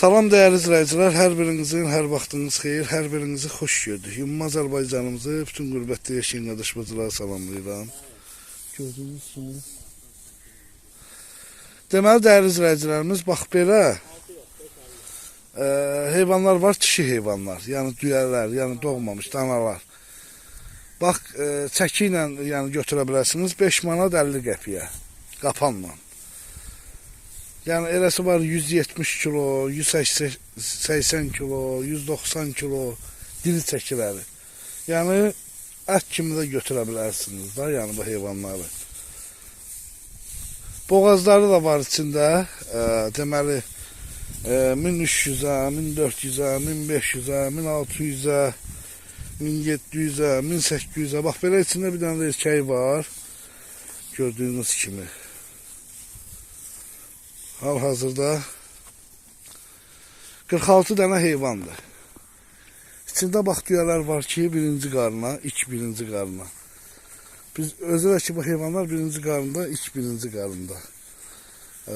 Salam değerli izləyicilər, hər birinizin hər vaxtınız xeyir, hər birinizi xoş gördük. Ümumi Azərbaycanımızı, bütün qürbətdə yaşayan qardaşımızlara salamlayıram. Gördüyünüz kimi. Deməli değerli izləyicilərimiz, bax belə e, heyvanlar var, kişi heyvanlar, yəni düyələr, yəni doğmamış danalar. Bax, e, çəki ilə yəni götürə bilərsiniz 5 manat 50 qəpiyə qapanla. Yani eləsi var 170 kilo, 180 kilo, 190 kilo diri çəkiləri. Yəni ət kimi də götürə bilərsiniz da, yəni bu heyvanları. Boğazları da var içində. E, deməli e, 1300-ə, 1400-ə, 1500-ə, 1600-ə, 1700-ə, 1800-ə. Bax belə içində bir dənə də erkək var. Gördüyünüz kimi. Hal-hazırda 46 dənə heyvandır. İçində bax düyələr var ki, birinci qarına, iç birinci qarına. Biz özü ki, bu heyvanlar birinci qarında, iç birinci qarında. Ee,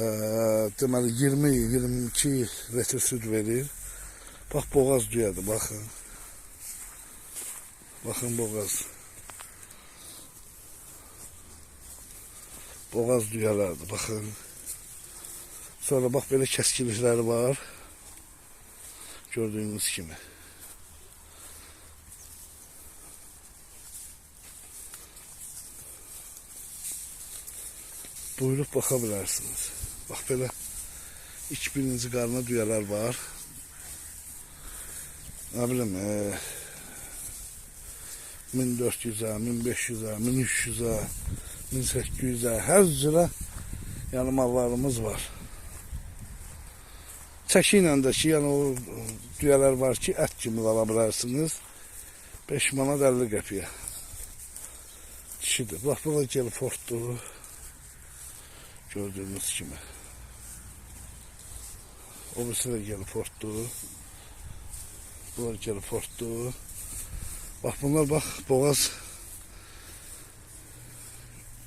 deməli 20-22 litr süd verir. Bax boğaz düyədir, baxın. Baxın boğaz. Boğaz düyələrdir, baxın. Sonra bak böyle keskilikler var. Gördüğünüz gibi. Buyurup bakabilirsiniz. Bak böyle iç birinci karnına düyeler var. Ne bileyim e, 1400'e, 1500'e, 1300'e, 1800'e her cüre yani mallarımız var. Çəki ilə də ki, yəni o düyələr var ki, ət kimi ala bilərsiniz. 5 manat 50 qəpiyə. Kişidir. Bax, bu da Gelfortdur. Gördüyünüz kimi. O birisi də Gelfortdur. Bu da Gelfortdur. Bax, bunlar bax, boğaz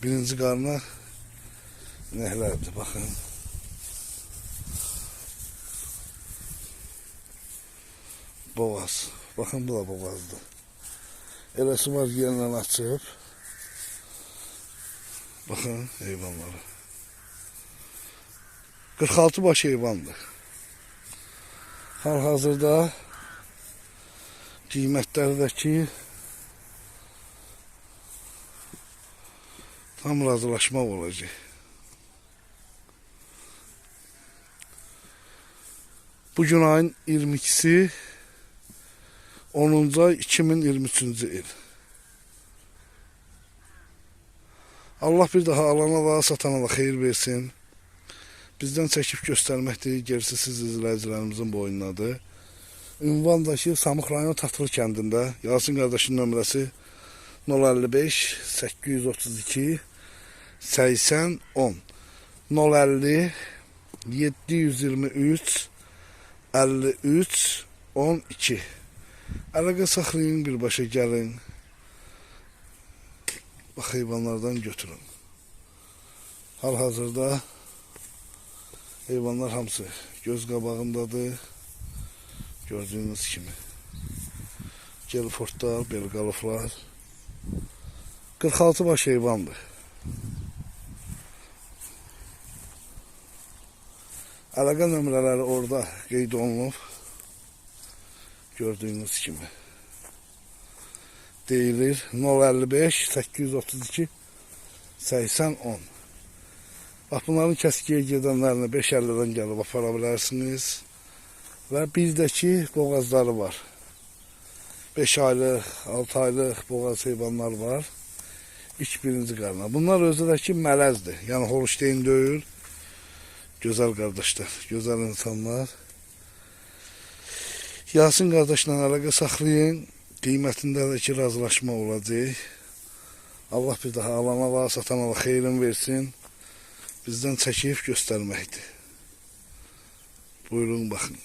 birinci qarına nəhlərdir, baxın. Boğaz. Bakın bu da boğazdı. Eləsi var yeniden açıb. Bakın heyvanları. 46 baş heyvandır. Hal-hazırda qiymətlərdəki tam razılaşma olacaq. Bugün ayın 22'si 10. ay 2023. il. Allah bir daha alana da satana da xeyir versin. Bizdən çəkib göstərməkdir, gerisi siz izləyicilərimizin boyundadır. Ünvandakı Samıq rayon Tatlı kəndində Yasin qardaşın nömrəsi 055 832 80 10 050 723 53 12 Əlaqə saxlayın, birbaşa gəlin. Bax, heyvanlardan götürün. Hal-hazırda heyvanlar hamısı göz qabağındadır. Gördüyünüz kimi. Gelfortlar, belqalıflar. 46 baş heyvandır. Əlaqə nömrələri orada qeyd olunub. Gördüğünüz gibi. Deyilir 055 832 80 10. Bax bunların kəskiyə gedənlərini 5.50-dən gəlib apara bilərsiniz. Və birdəki boğazları var. 5 aylıq, 6 aylıq boğaz heyvanlar var. İlk birinci qarına. Bunlar özüdəki mələzdir. Yəni Holstein deyil. Gözəl qardaşlar, gözəl insanlar. Yasin qardaşla əlaqə saxlayın. Qiymətində də ki, razılaşma olacaq. Allah bir daha alana və satana da xeyrin versin. Bizdən çəkib göstərməkdir. Buyurun baxın.